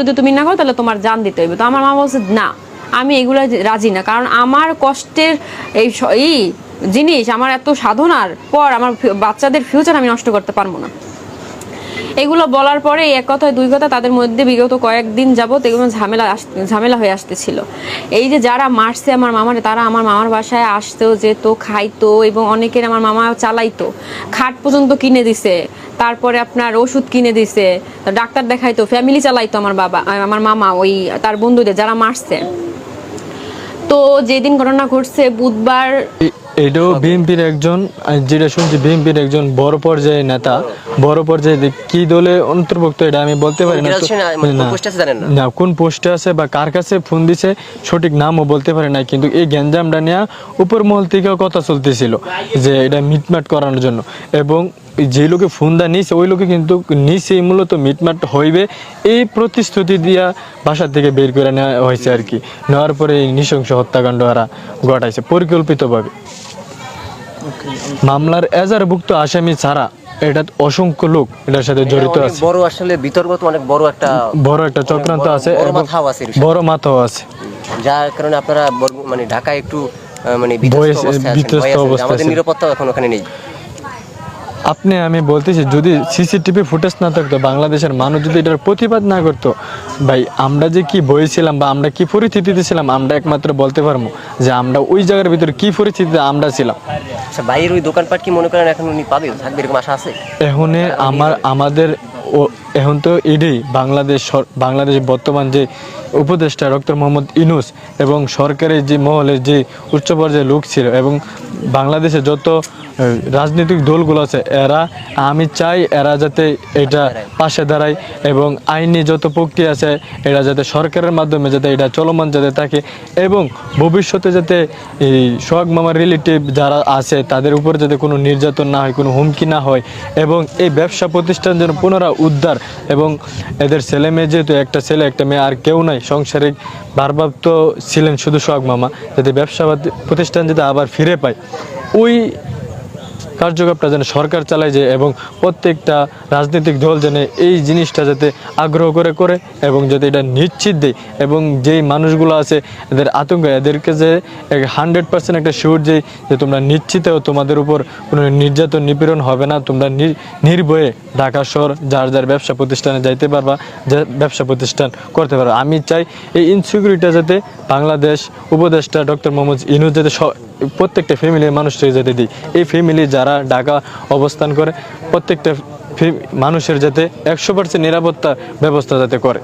যদি তুমি না করো, তাহলে তোমার জান দিতে হইবে। তো আমার মা বলছে, না, আমি এগুলো রাজি না। কারণ আমার কষ্টের এই জিনিস, আমার এত সাধনার পর আমার বাচ্চাদের ফিউচার আমি নষ্ট করতে পারব না। এগুলো বলার পরে এক কথায়, দুই কথা তাদের মধ্যে বিগত কয়েকদিন যাবত এগুলো ঝামেলা ঝামেলা হয়ে আসতেছিল। এই যে যারা মারছে আমার মামারে, তারা আমার মামার বাসায় আসতেও যেত, খাইতো এবং অনেকের আমার মামা চালাইতো। খাট পর্যন্ত কিনে দিছে, তারপরে আপনার ওষুধ কিনে দিছে, ডাক্তার দেখাইতো ফ্যামিলি চালাইতো আমার বাবা আমার মামা, ওই তার বন্ধুদের যারা মারছে। তো যেদিন ঘটনা ঘটছে, বুধবার এটাও বিএনপির একজন যেটা শুনছি বিএনপির একজন বড় পর্যায়ের নেতা। বড় পর্যায়ে কি দলে অন্তর্ভুক্ত এটা আমি বলতে পারি না না, মানে কোন না? না কোন পোস্টে আছে বা কার কাছে ফোন দিছে সঠিক নামও বলতে পারি না কিন্তু এই গ্যাঞ্জামটা নিয়ে উপর মহল থেকে কথা চলতেছিল যে এটা মিটমাট করানোর জন্য। এবং যে লোকে ফোন দা নিছে ওই লোকে কিন্তু নিচে মূলত মিটমাট হইবে এই প্রতিশ্রুতি দিয়া বাসা থেকে বের করে নেওয়া হয়েছে আর কি। নেওয়ার পরে এই নৃশংস হত্যাকাণ্ড এরা ঘটাইছে পরিকল্পিতভাবে। মামলার এজারভুক্ত আসামি ছাড়া এটা অসংখ্য লোক এটার সাথে জড়িত আছে। বড় আসলে বিতর্কত অনেক বড় একটা বড় একটা চক্রান্ত আছে বড় মাথাও আছে বড় মাথাও আছে। যার কারণে আপনারা মানে ঢাকা একটু মানে বিধ্বস্ত অবস্থা আমাদের নিরাপত্তা এখন ওখানে নেই। আপনি আমি বলতেছি যদি সিসিটিভি ফুটেজ না থাকতো বাংলাদেশের মানুষ যদি এটার প্রতিবাদ না করতো ভাই আমরা যে কি বইছিলাম বা আমরা কি পরিস্থিতিতে ছিলাম আমরা একমাত্র বলতে পারব যে আমরা ওই জায়গার ভিতরে কি পরিস্থিতিতে আমরা ছিলাম। আচ্ছা বাইরের ওই দোকানপাট কি মনে করেন এখন উনি পাবে? থাকবে এরকম আশা আছে? এখনে আমার আমাদের ও এখন তো এটাই বাংলাদেশ বাংলাদেশ বর্তমান যে উপদেষ্টা ডক্টর মোহাম্মদ ইনুস এবং সরকারের যে মহলে যে উচ্চ পর্যায়ে লোক ছিল এবং বাংলাদেশে যত রাজনৈতিক দলগুলো আছে, এরা, আমি চাই এরা যাতে এটা পাশে দাঁড়ায় এবং আইনি যত প্রক্রিয়া আছে, এরা যাতে সরকারের মাধ্যমে যাতে এটা চলমান যাতে থাকে এবং ভবিষ্যতে যাতে এই সোহাগ মামার রিলেটিভ যারা আছে, তাদের উপর যাতে কোনো নির্যাতন না হয়, কোনো হুমকি না হয় এবং এই ব্যবসা প্রতিষ্ঠান যেন পুনরায় উদ্ধার এবং এদের ছেলে মেয়ে যেহেতু একটা ছেলে, একটা মেয়ে আর কেউ নাই সংসারিক ভারপ্রাপ্ত ছিলেন শুধু সোহাগ মামা যাতে ব্যবসা প্রতিষ্ঠান যাতে আবার ফিরে পায়। ওই কার্যকলাপটা যেন সরকার চালায় যে এবং প্রত্যেকটা রাজনৈতিক দল যেন এই জিনিসটা যাতে আগ্রহ করে করে এবং যাতে এটা নিশ্চিত দেয়। এবং যেই মানুষগুলো আছে, এদের আতঙ্ক, এদেরকে যে হান্ড্রেড পার্সেন্ট একটা শিওর যে যে তোমরা নিশ্চিতেও তোমাদের উপর কোনো নির্যাতন, নিপীড়ন হবে না, তোমরা নির- নির্ভয়ে ঢাকা শহর যার যার ব্যবসা প্রতিষ্ঠানে যাইতে পারবা, যে ব্যবসা প্রতিষ্ঠান করতে পারবা। আমি চাই এই ইনসিকিউরিটিটা যাতে বাংলাদেশ উপদেষ্টা ডক্টর মোহাম্মদ ইনুজ যাতে প্রত্যেকটা ফ্যামিলির মানুষকে যেতে দিই এই ফ্যামিলি যারা ঢাকা অবস্থান করে, প্রত্যেকটা মানুষের যাতে একশো পার্সেন্ট নিরাপত্তা ব্যবস্থা যাতে করে।